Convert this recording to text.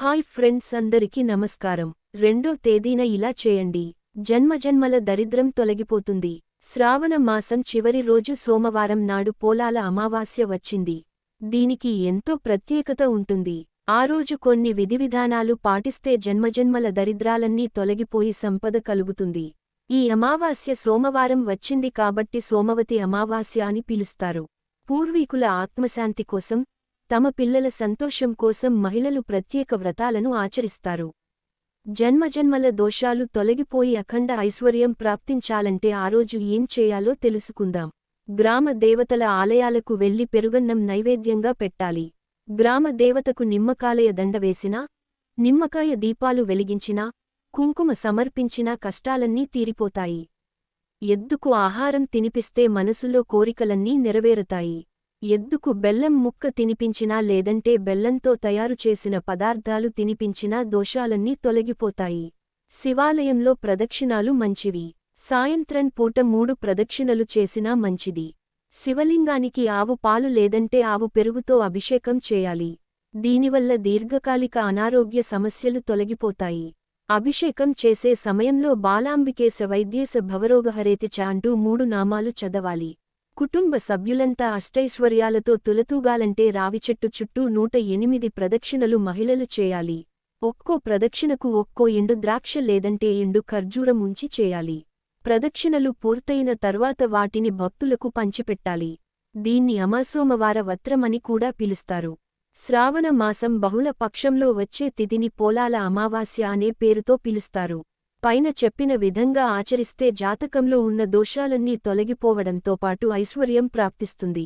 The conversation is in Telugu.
హాయ్ ఫ్రెండ్స్ అందరికీ నమస్కారం. రెండో తేదీన ఇలా చేయండి. జన్మజన్మల దరిద్రం తొలగిపోతుంది. శ్రావణ మాసం చివరి రోజు సోమవారం నాడు పోలాల అమావాస్య వచ్చింది. దీనికి ఎంతో ప్రత్యేకత ఉంటుంది. ఆ రోజు కొన్ని విధివిధానాలు పాటిస్తే జన్మజన్మల దరిద్రాలన్నీ తొలగిపోయి సంపద కలుగుతుంది. ఈ అమావాస్య సోమవారం వచ్చింది కాబట్టి సోమవతి అమావాస్య అని పిలుస్తారు. పూర్వీకుల ఆత్మశాంతి కోసం తమ పిల్లల సంతోషం కోసం మహిళలు ప్రత్యేక వ్రతాలను ఆచరిస్తారు. జన్మజన్మల దోషాలు తొలగిపోయి అఖండ ఐశ్వర్యం ప్రాప్తించాలంటే ఆ రోజు ఏం చేయాలో తెలుసుకుందాం. గ్రామ దేవతల ఆలయాలకు వెళ్ళి పెరుగన్నం నైవేద్యంగా పెట్టాలి. గ్రామ దేవతకు నిమ్మకాలయ దండ వేసినా నిమ్మకాయ దీపాలు వెలిగించినా కుంకుమ సమర్పించినా కష్టాలన్నీ తీరిపోతాయి. ఎద్దుకు ఆహారం తినిపిస్తే మనసులో కోరికలన్నీ నెరవేరుతాయి. ఎద్దుకు బెల్లం ముక్క తినిపించినా లేదంటే బెల్లంతో తయారు చేసిన పదార్థాలు తినిపించినా దోషాలన్నీ తొలగిపోతాయి. శివాలయంలో ప్రదక్షిణాలు మంచివి. సాయంత్రం పూట మూడు ప్రదక్షిణలు చేసినా మంచిది. శివలింగానికి ఆవు పాలు లేదంటే ఆవు పెరుగుతో అభిషేకం చేయాలి. దీనివల్ల దీర్ఘకాలిక అనారోగ్య సమస్యలు తొలగిపోతాయి. అభిషేకం చేసే సమయంలో బాలాంబికేశ వైద్యేశ భవరోగహరేతిచ చాంటూ మూడు నామాలు చదవాలి. కుటుంబ సభ్యులంతా అష్టైశ్వర్యాలతో తులతూగాలంటే రావిచెట్టు చుట్టూ నూట ఎనిమిది ప్రదక్షిణలు మహిళలు చేయాలి. ఒక్కో ప్రదక్షిణకు ఒక్కో ఎండు ద్రాక్ష లేదంటే ఎండు ఖర్జూరం ఉంచి చేయాలి. ప్రదక్షిణలు పూర్తయిన తర్వాత వాటిని భక్తులకు పంచిపెట్టాలి. దీన్ని అమాసోమవార వత్రమని కూడా పిలుస్తారు. శ్రావణ మాసం బహుళ పక్షంలో వచ్చే తిథిని పోలాల అమావాస్య అనే పేరుతో పిలుస్తారు. పైన చెప్పిన విధంగా ఆచరిస్తే జాతకంలో ఉన్న దోషాలన్నీ తొలగిపోవడంతో పాటు ఐశ్వర్యం ప్రాప్తిస్తుంది.